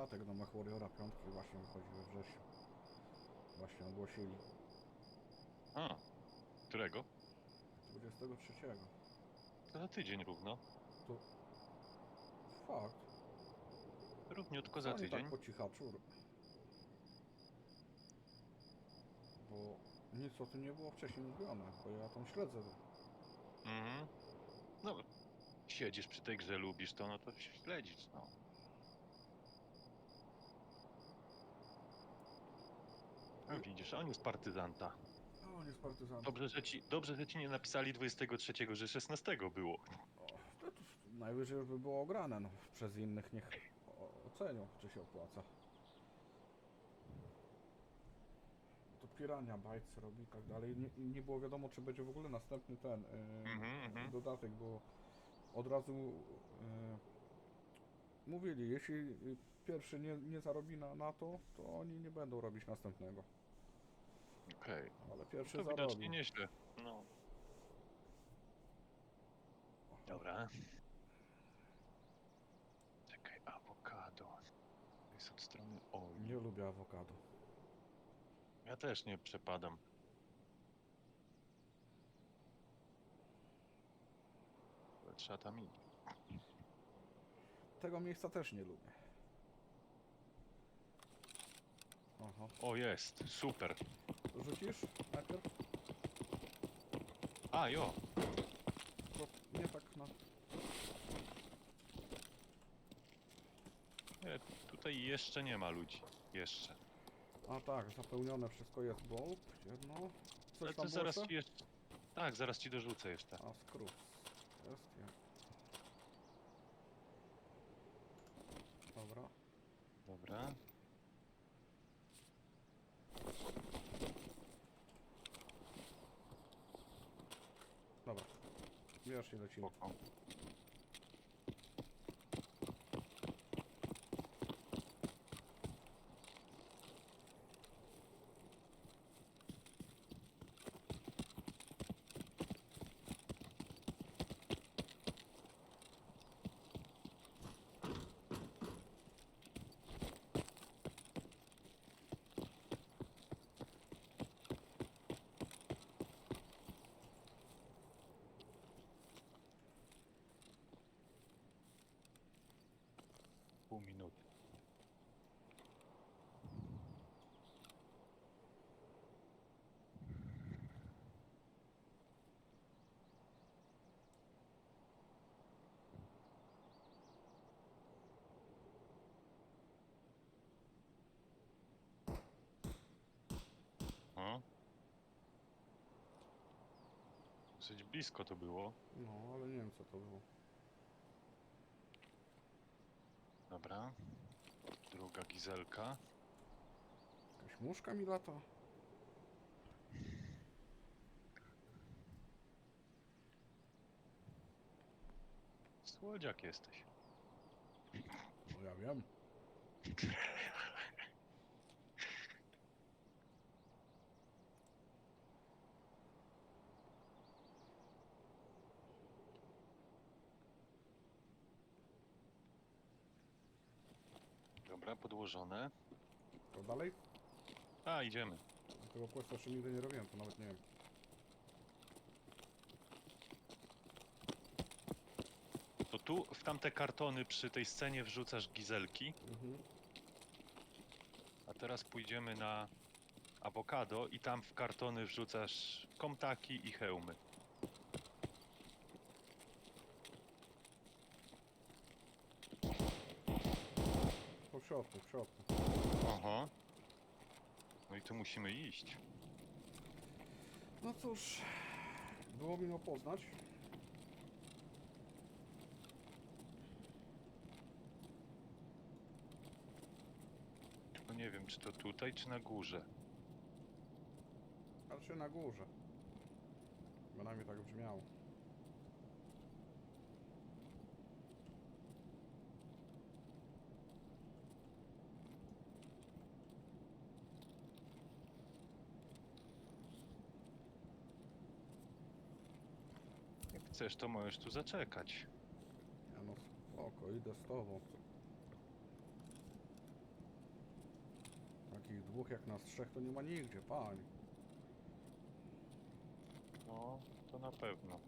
dodatek do Warriora 5 właśnie wychodzi we wrześniu. Właśnie ogłosili. A, którego? 23. To za tydzień równo. To... Fakt. Równiutko za Oni tydzień. tak po cichaczu. Bo nic o tym nie było wcześniej mówione, bo ja tam śledzę. Mhm. No, siedzisz przy tej grze, lubisz to, no to śledzisz, no. Widzisz, on jest partyzanta. O, nie z partyzantów. Dobrze, że ci, dobrze, że ci nie napisali 23, że 16 było. O, to, to najwyżej już by było ograne, no. Przez innych niech o- ocenią, czy się opłaca. To pirania bajc robi i tak dalej. Nie, nie było wiadomo, czy będzie w ogóle następny ten yy, Mhm, mhm. dodatek, bo od razu yy, mówili, jeśli pierwszy nie, nie zarobi na, na to, to oni nie będą robić następnego. Okej. Ale pierwszy To zarobi. widocznie nieźle. No. Dobra. Czekaj, awokado. Jest od strony Oli. Nie lubię awokado. Ja też nie przepadam. Ale Trzeba tam iść. Tego miejsca też nie lubię. Aha. O, jest. Super. Rzucisz najpierw? A, jo. To nie tak na... Nie, tutaj jeszcze nie ma ludzi. Jeszcze. A tak, zapełnione wszystko jest, bo jedno... Ale Coś to tam zaraz ci jeszcze... Tak, zaraz ci dorzucę jeszcze. A, skrót. Jest, ja. Dobra. Dobra. Dobra. Bierz i lecimy. Spoko. Pół minuty. O. Dosyć blisko to było. No, ale nie wiem co to było. Dobra. Druga gizelka. Jakaś muszka mi lata? Słodziak jesteś. No ja wiem. Dobra, podłożone. To dalej? A, idziemy. Tego questa jeszcze nigdy nie robiłem, to nawet nie wiem. To tu w tamte kartony przy tej scenie wrzucasz gizelki, Mhm. a teraz pójdziemy na awokado i tam w kartony wrzucasz komtaki i hełmy. W środku. Aha. No i tu musimy iść. No cóż, było miło poznać. Tylko nie wiem, czy to tutaj, czy na górze. Raczej na górze. Bynajmniej tak brzmiało. Chcesz, to możesz tu zaczekać. Ja no spoko, idę z tobą. Dwóch jak nas trzech to nie ma nigdzie, pań. No, to na pewno.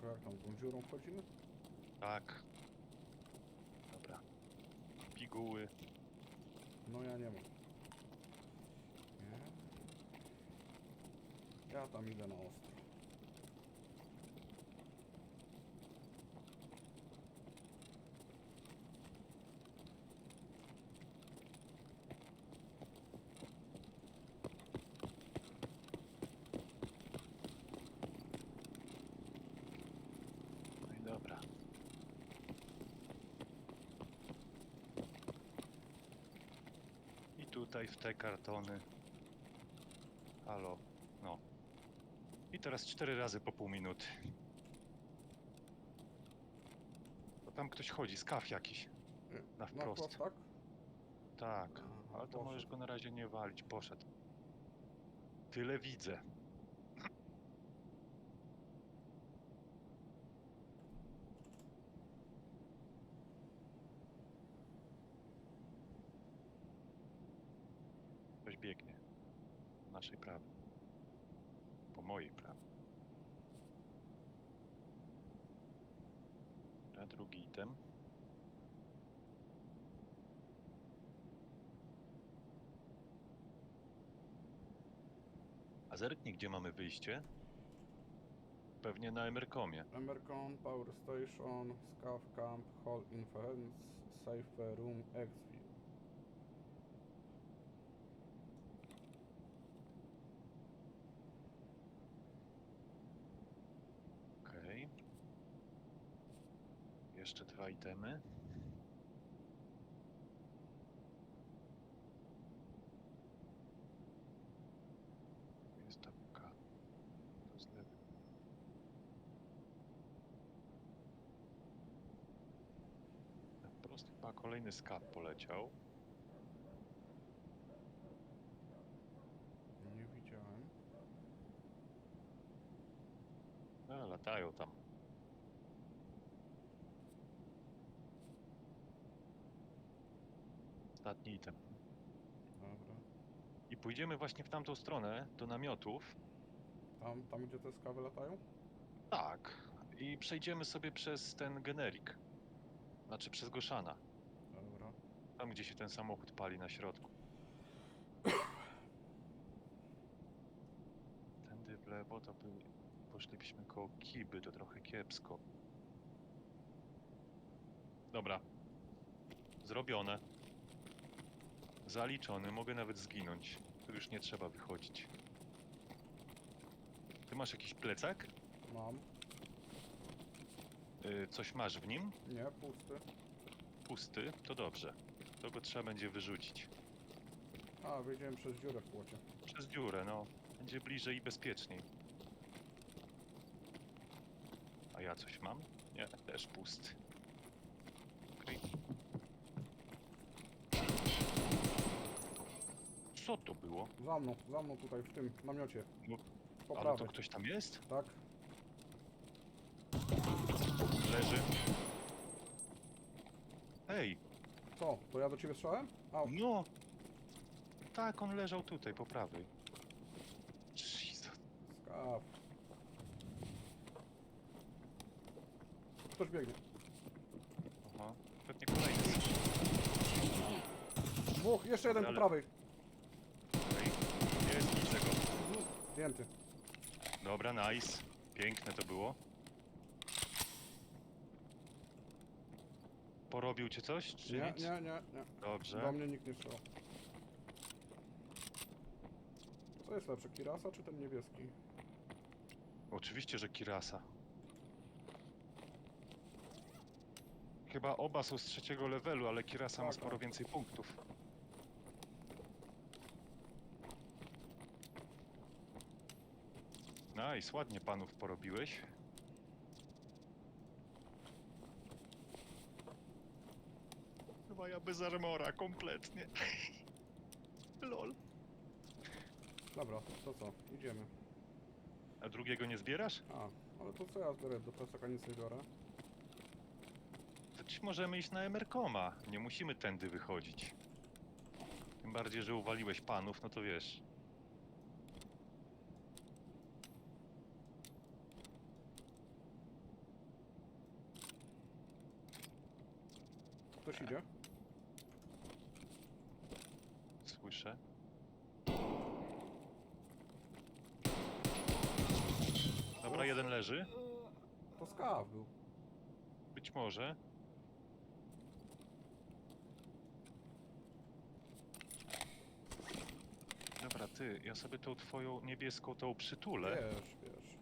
To jak tam, tą dziurą wchodzimy? Tak. Dobra. Piguły. No ja nie mam. Nie? Ja tam idę na ostro. Tutaj w te kartony. Halo. No. I teraz cztery razy po pół minuty. Bo tam ktoś chodzi, skaw jakiś. Na wprost. tak? Tak. Ale to możesz go na razie nie walić. Poszedł. Tyle widzę. Ktoś biegnie. Po naszej prawej. Po mojej prawej. A drugi item. A zerknij, gdzie mamy wyjście? Pewnie na Emerkomie. Emercon, Power Station, Scav Camp, Hall Influence, Safe Room, Exview. Okej. Jeszcze dwa itemy. Jest ta buka. To z lewej. Wprost chyba kolejny skaw poleciał. Nie widziałem. A, latają tam. Ostatni item. Dobra. I pójdziemy właśnie w tamtą stronę, do namiotów. Tam, tam gdzie te skawy latają? Tak. I przejdziemy sobie przez ten generik. Znaczy przez Goszana. Dobra. Tam, gdzie się ten samochód pali na środku. Tędy w lewo to by poszlibyśmy koło Kiby, to trochę kiepsko. Dobra. Zrobione. Zaliczony, mogę nawet zginąć. Tu już nie trzeba wychodzić. Ty masz jakiś plecak? Mam. Y, coś masz w nim? Nie, pusty. Pusty? To dobrze. To go trzeba będzie wyrzucić. A, wyjdziemy przez dziurę w płocie. Przez dziurę, no. Będzie bliżej i bezpieczniej. A ja coś mam? Nie, też pusty. Okej. Co to było? Za mną, za mną tutaj w tym namiocie. No, Po Ale to prawej. ktoś tam jest? Tak? Leży. Ej, Co? To ja do ciebie strzelałem? A, no! Tak, on leżał tutaj, po prawej. Jesus. skaw. Ktoś biegnie. Aha. Pewnie kolejny. Dwóch, jeszcze jeden po Ale- prawej. Okej. Nie jest niczego. Zdjęty. Dobra, nice. Piękne to było. Porobił cię coś, czy Nie, nic? nie, nie, nie. Dobrze. Do mnie nikt nie strzelał. Co jest lepsze, Kirasa czy ten niebieski? Oczywiście, że Kirasa. Chyba oba są z trzeciego levelu, ale Kirasa ma Tak, sporo więcej punktów. Nice, ładnie panów porobiłeś. Chyba ja bez armora, kompletnie. Lol. Dobra, to co? Idziemy. A drugiego nie zbierasz? A, ale to co ja zbiorę? Do plecaka nic nie biorę. To ci możemy iść na Emerkoma. Nie musimy tędy wychodzić. Tym bardziej, że uwaliłeś panów, no to wiesz. Ktoś idzie? Słyszę. Dobra, jeden leży. To skaw był. Być może. Dobra, ty, ja sobie tą twoją niebieską tą przytulę. Wiesz, wiesz.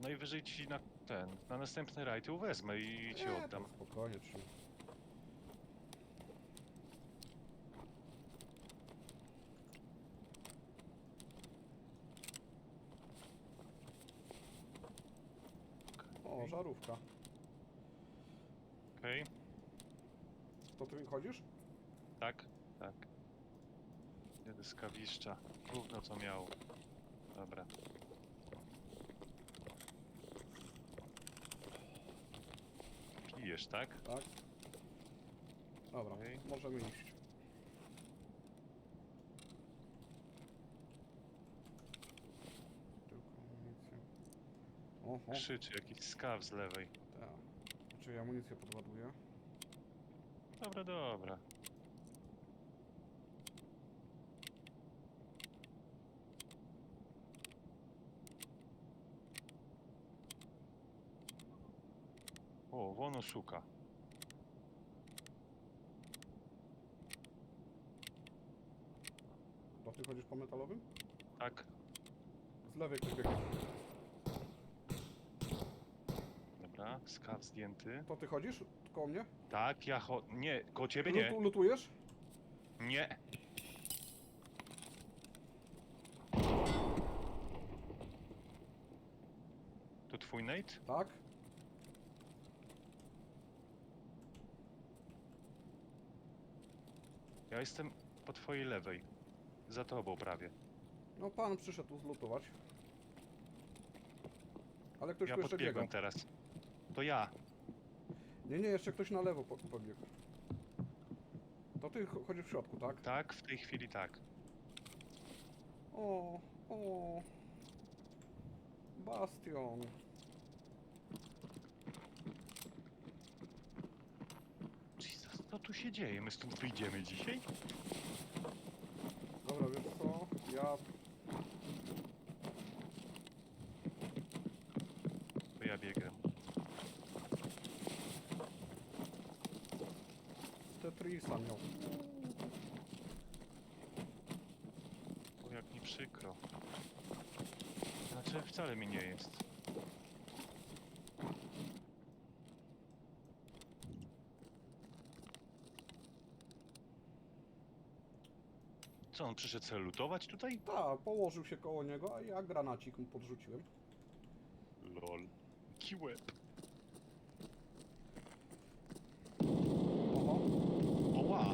Najwyżej ci na ten, na następny rajd ją wezmę i ci Nie, oddam. to Spokojnie, trzymaj. O, żarówka. Okej, To ty chodzisz? tak, tak. Jedę z kawiszcza. Równo co miał. Dobra. Pijesz, tak? Tak. Dobra, Okej. możemy iść. Tylko amunicję. Oho, Krzyczy jakiś skaw z lewej. tak. Czy ja amunicję podładuję? Dobra, dobra. O, wono szuka. To ty chodzisz po metalowym? Tak? Z lewej biegnie. Dobra, skaw zdjęty. To ty chodzisz? Koło mnie? Tak, ja cho... Nie, koło ciebie nie. Lutu, lutujesz? Nie. To twój Nate? Tak. Ja jestem po twojej lewej. Za tobą prawie. No pan przyszedł zlutować. Ale ktoś Ja tu jeszcze podbiegłem teraz. To ja. Nie, nie, jeszcze ktoś na lewo po- pobiegł. To ty cho- chodzisz w środku, tak? Tak, w tej chwili tak. O, o. Bastion. Jesus, co tu się dzieje? My stąd wyjdziemy dzisiaj? Dobra, wiesz co? Ja... To ja biegam. Tetrisa miał. O, jak mi przykro. Znaczy, wcale mi nie jest. On przyszedł sobie lutować tutaj? Tak, położył się koło niego, a ja granacik mu podrzuciłem. Lol. Jaki łeb. Oho. Oła!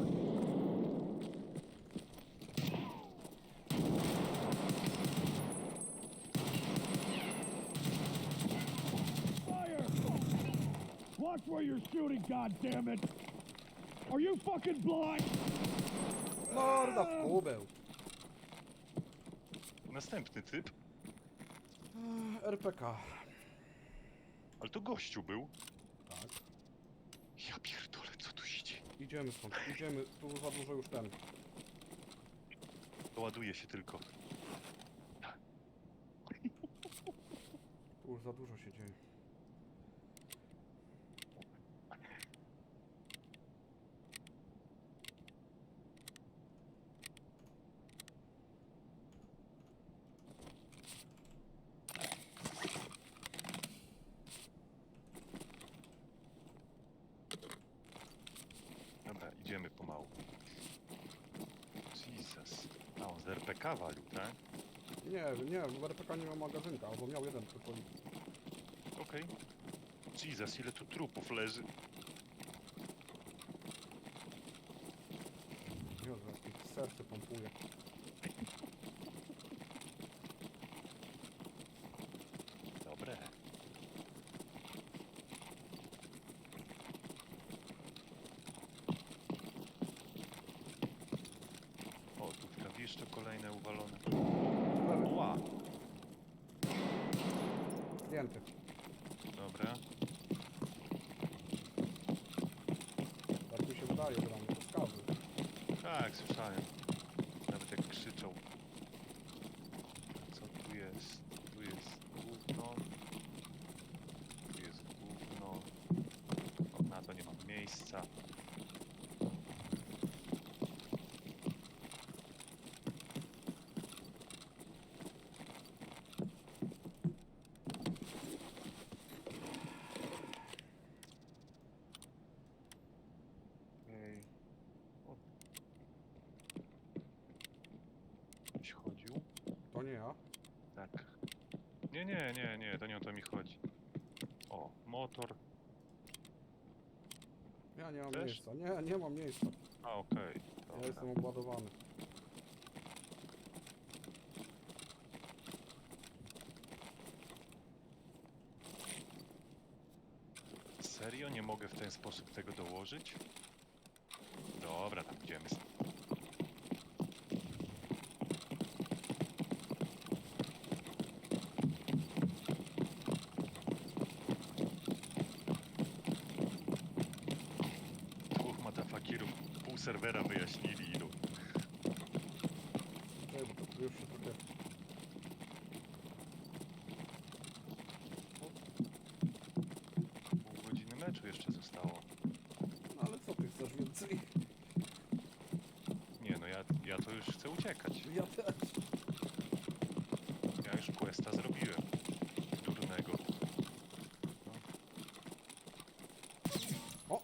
Fire! Watch where you're shooting, goddammit! Are you fucking blind? Morda w kubeł. Następny typ. Ech, RPK. Ale to gościu był. Tak. Ja pierdolę, co tu się dzieje? Idziemy stąd, idziemy. Tu za dużo już ten. Ładuje się tylko. Tu już za dużo się dzieje. Dobra, idziemy pomału. Jesus. A on z RPK walił, tak? Nie, nie, w RPK nie miał magazynka, albo miał jeden tylko. Okej. Jesus, ile tu trupów leży. Zdjęty. Dobra. Tak mi się wydaje, że tam to skazy. Tak, słyszałem. Nawet jak krzyczał. Co tu jest? Tu jest gówno. Tu jest gówno. O, na to nie mam miejsca. Ej. Ktoś chodził? To nie ja. Tak. Nie, nie, nie, nie, to nie o to mi chodzi. O, motor. Ja nie mam Też? miejsca. Nie, nie mam miejsca. A, okej. Ja dobra. jestem obładowany. Serio? Nie mogę w ten sposób tego dołożyć? Dobra, tam idziemy. Dwóch matafakirów pół serwera wyjaśnili ilu. Ej, bo to już się trochę... Pół godziny meczu jeszcze zostało. No ale co ty chcesz więcej? Nie no, ja, ja to już chcę uciekać. Ja też. Ja już questa zrobiłem. Durnego. O!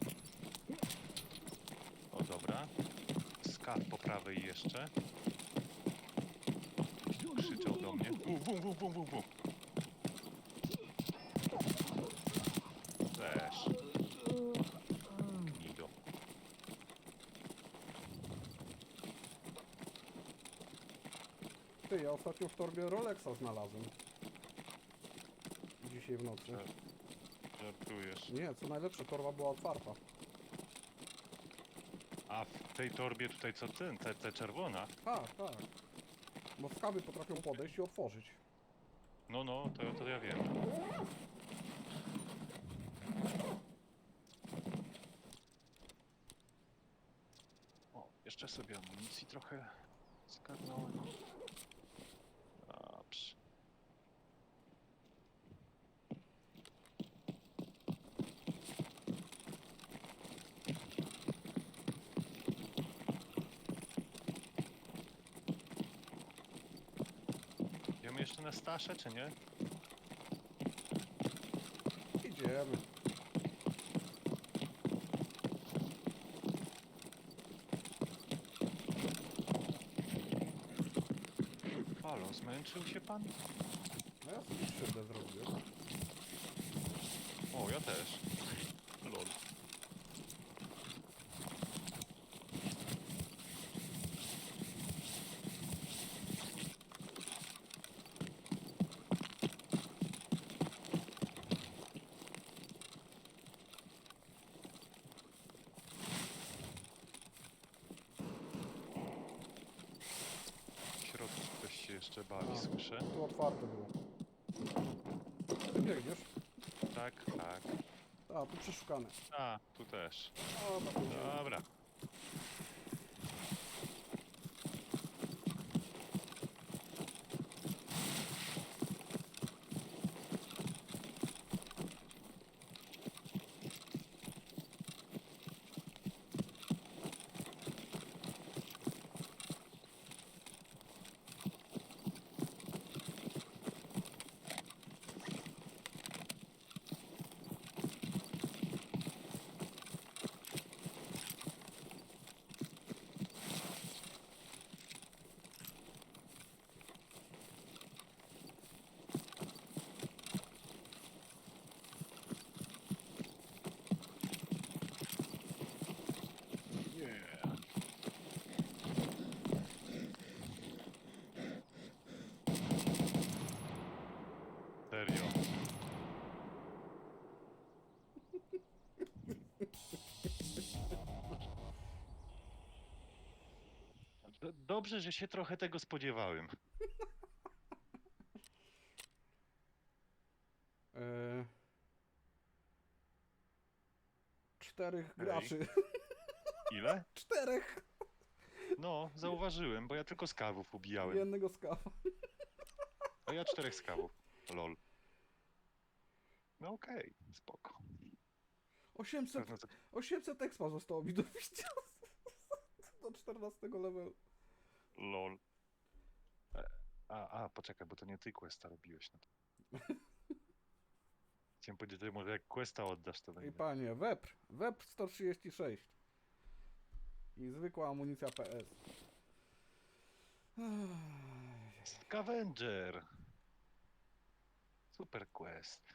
O dobra. Skaw po prawej jeszcze. Krzyczał do mnie. Bum, bum, bum, bum, bum, bum. Też. Gnido. Ty, ja ostatnio w torbie Rolexa znalazłem. Dzisiaj w nocy. Żartujesz. Nie, co najlepsze, torba była otwarta. A w tej torbie tutaj co ty? Te, te czerwona? Tak, tak. Bo skaby potrafią podejść i otworzyć. No, no, to, to ja wiem. O, jeszcze sobie amunicji trochę zgarnąłem. Staszę, czy nie? Idziemy. Halo, zmęczył się pan? No ja sobie krzywdę zrobiłem. O, ja też. Słyszę. Tu otwarte było. Ty biegniesz? Tak, tak. A, tu przeszukane. A, tu też. O, tak. Dobra. Dobrze, że się trochę tego spodziewałem. E, czterech graczy. Ile? Czterech! No, zauważyłem, bo ja tylko skawów ubijałem. Jednego skafa. A ja czterech skawów. Lol. No okej, spoko. 800, Pewno to 800 expa zostało mi do. Do 14 levelu. Lol. E, A, a, poczekaj, bo to nie ty questa robiłeś. No to... Chciałem powiedzieć, że może jak questa oddasz, to I będzie. panie, wepr. Wepr 136. I zwykła amunicja PS. Scavenger! Super quest.